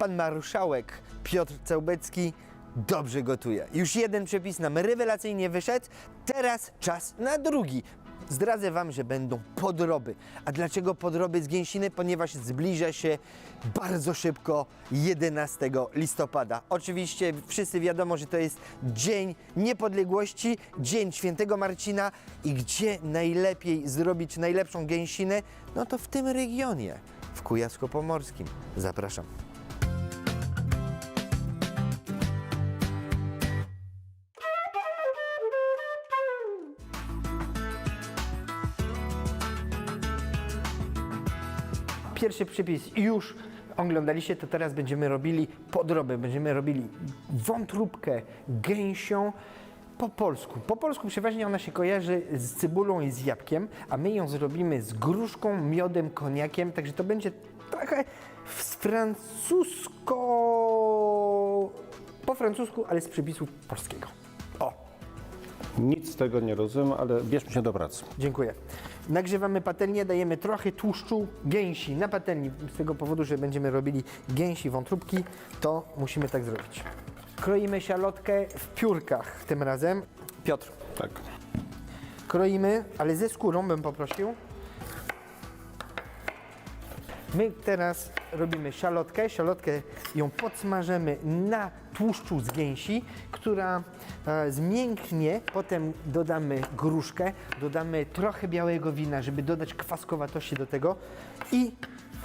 pan marszałek Piotr Cełbecki dobrze gotuje. Już jeden przepis nam rewelacyjnie wyszedł, teraz czas na drugi. Zdradzę Wam, że będą podroby. A dlaczego podroby z gęsiny? Ponieważ zbliża się bardzo szybko 11 listopada. Oczywiście wszyscy wiadomo, że to jest Dzień Niepodległości, Dzień Świętego Marcina i gdzie najlepiej zrobić najlepszą gęsinę? No to w tym regionie, w Kujawsko-Pomorskim. Zapraszam. Pierwszy przypis już oglądaliście, to teraz będziemy robili podroby. Będziemy robili wątróbkę gęsią po polsku. Po polsku przeważnie ona się kojarzy z cebulą i z jabłkiem, a my ją zrobimy z gruszką, miodem, koniakiem, także to będzie trochę francusko... po francusku, ale z przepisu polskiego. Nic z tego nie rozumiem, ale bierzmy się do pracy. Dziękuję. Nagrzewamy patelnię, dajemy trochę tłuszczu gęsi na patelni. Z tego powodu, że będziemy robili gęsi wątróbki, to musimy tak zrobić. Kroimy szalotkę w piórkach tym razem. Piotr, Tak. kroimy, ale ze skórą bym poprosił. My teraz robimy szalotkę. Szalotkę ją podsmażymy na tłuszczu z gęsi, która e, zmięknie. Potem dodamy gruszkę, dodamy trochę białego wina, żeby dodać kwaskowatości do tego i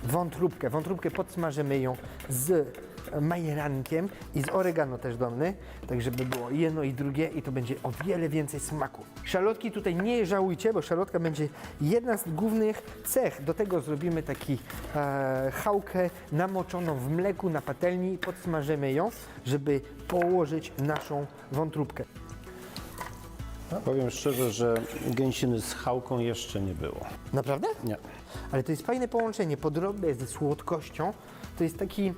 wątróbkę. Wątróbkę podsmażymy ją z majerankiem i z oregano też dolny, tak żeby było jedno i drugie i to będzie o wiele więcej smaku. Szalotki tutaj nie żałujcie, bo szalotka będzie jedna z głównych cech. Do tego zrobimy taki e, chałkę namoczoną w mleku na patelni, podsmażymy ją, żeby położyć naszą wątróbkę. Powiem szczerze, że gęsiny z chałką jeszcze nie było. Naprawdę? Nie. Ale to jest fajne połączenie, podroby ze słodkością. To jest taki,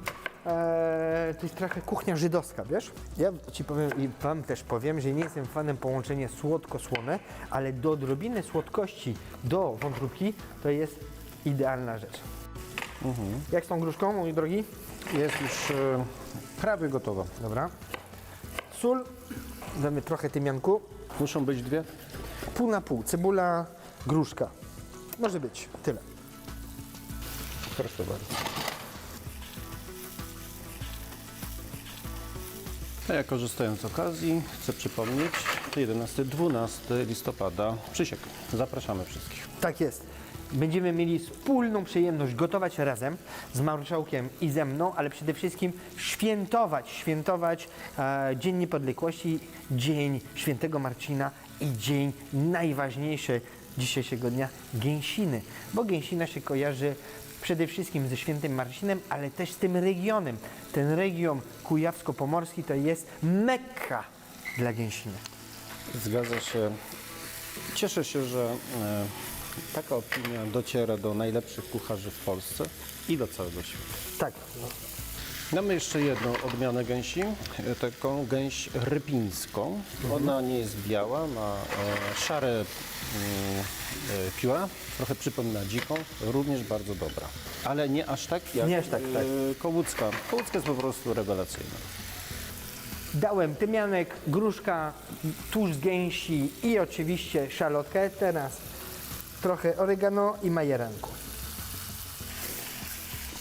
e, to jest trochę kuchnia żydowska, wiesz? Ja Ci powiem i Wam też powiem, że nie jestem fanem połączenia słodko-słone, ale do odrobiny słodkości do wątróbki to jest idealna rzecz. Jak z tą gruszką, mój drogi? Jest już e, prawie gotowa. Dobra. Sól, damy trochę tymianku, Muszą być dwie? pół na pół, cebula, gruszka. Może być, tyle. Proszę bardzo. A ja korzystając z okazji chcę przypomnieć 11-12 listopada Przysiek. Zapraszamy wszystkich. Tak jest. Będziemy mieli wspólną przyjemność gotować razem z marszałkiem i ze mną, ale przede wszystkim świętować, świętować e, Dzień Niepodległości, Dzień Świętego Marcina i dzień najważniejszy dzisiejszego dnia gęsiny, bo gęsina się kojarzy przede wszystkim ze Świętym Marcinem, ale też z tym regionem. Ten region kujawsko-pomorski to jest Mekka dla gęsiny. Zgadza się. Cieszę się, że e, taka opinia dociera do najlepszych kucharzy w Polsce i do całego świata. Tak, Mamy jeszcze jedną odmianę gęsi, e, taką gęś rypińską. Ona nie jest biała, ma e, szare mm, e, pióra, trochę przypomina dziką, również bardzo dobra. Ale nie aż tak jak Nie aż tak, tak. e, kołucka. Kołucka jest po prostu rewelacyjna. Dałem tymianek, gruszka, tłuszcz z gęsi i oczywiście szalotkę. Teraz trochę oregano i majeranku.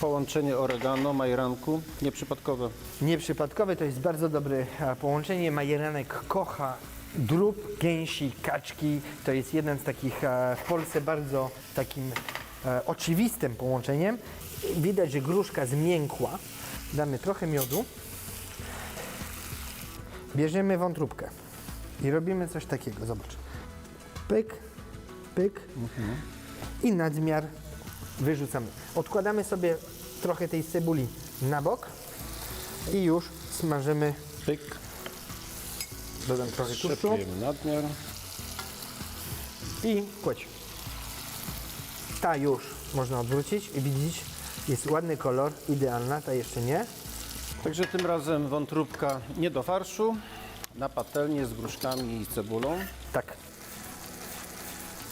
Połączenie oregano, majranku, nieprzypadkowe. Nieprzypadkowe to jest bardzo dobre e, połączenie. Majeranek kocha drób, gęsi, kaczki. To jest jeden z takich e, w Polsce bardzo takim e, oczywistym połączeniem. Widać, że gruszka zmiękła. Damy trochę miodu. Bierzemy wątróbkę i robimy coś takiego. Zobacz. Pyk, pyk i nadmiar wyrzucamy. Odkładamy sobie trochę tej cebuli na bok i już smażymy. Pyk, Dodam trochę szepujemy nadmiar. i kładź. Ta już można odwrócić i widzieć, jest ładny kolor, idealna, ta jeszcze nie. Także tym razem wątróbka nie do farszu, na patelnię z gruszkami i cebulą. Tak.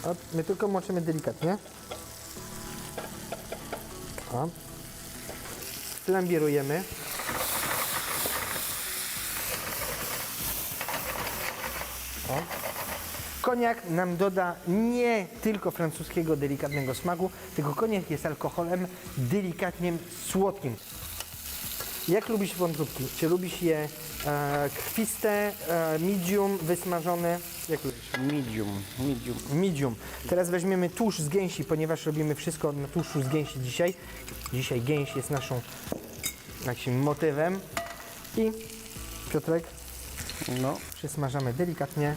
O, my tylko moczymy delikatnie. O. flambierujemy. O. Koniak nam doda nie tylko francuskiego delikatnego smaku, tylko koniak jest alkoholem delikatnie słodkim. Jak lubisz wątróbki? Czy lubisz je e, krwiste, e, medium, wysmażone? Jak lubisz? Medium, medium. Medium. Teraz weźmiemy tłuszcz z gęsi, ponieważ robimy wszystko na tłuszczu z gęsi dzisiaj. Dzisiaj gęś jest naszą jakimś motywem. I Piotrek, No, przysmażamy delikatnie.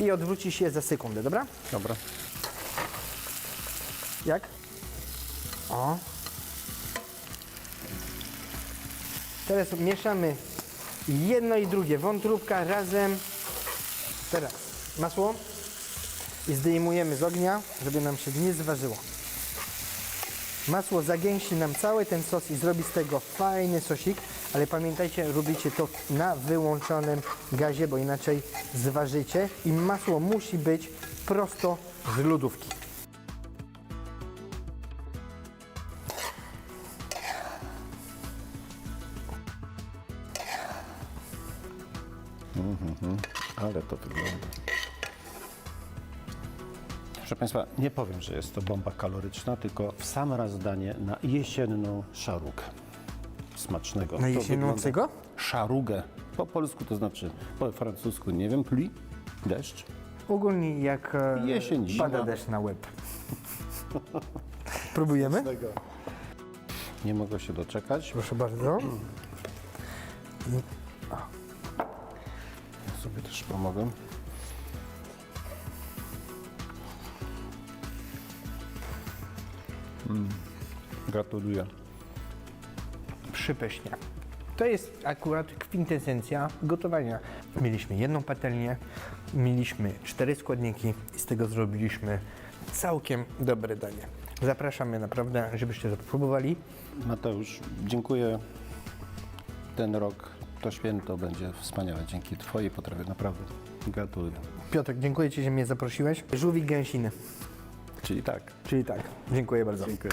I odwrócisz je za sekundę, dobra? dobra. Jak? O. Teraz mieszamy jedno i drugie. Wątróbka razem. Teraz masło i zdejmujemy z ognia, żeby nam się nie zważyło. Masło zagęsi nam cały ten sos i zrobi z tego fajny sosik, ale pamiętajcie, robicie to na wyłączonym gazie, bo inaczej zważycie i masło musi być prosto z lodówki. Ale to wygląda. Proszę Państwa, nie powiem, że jest to bomba kaloryczna, tylko w sam raz danie na jesienną szarugę. Smacznego. Na To wygląda- Szarugę. Po polsku to znaczy, po francusku nie wiem, pluie, deszcz. Ogólnie jak e, Jesień, zima. pada deszcz na łeb. Próbujemy? Nie mogę się doczekać. Proszę bardzo. Sobie też pomogę. Mm. Gratuluję. Przypysznie. To jest akurat kwintesencja gotowania. Mieliśmy jedną patelnię, mieliśmy cztery składniki i z tego zrobiliśmy całkiem dobre danie. Zapraszamy naprawdę, żebyście to próbowali. Mateusz, dziękuję. Ten rok, to święto będzie wspaniałe dzięki Twojej potrawie, naprawdę. Gratuluję. Piotrek, dziękuję Ci, że mnie zaprosiłeś. Żółwik gęsiny, Czyli tak. czyli tak. Dziękuję bardzo. Dziękuję.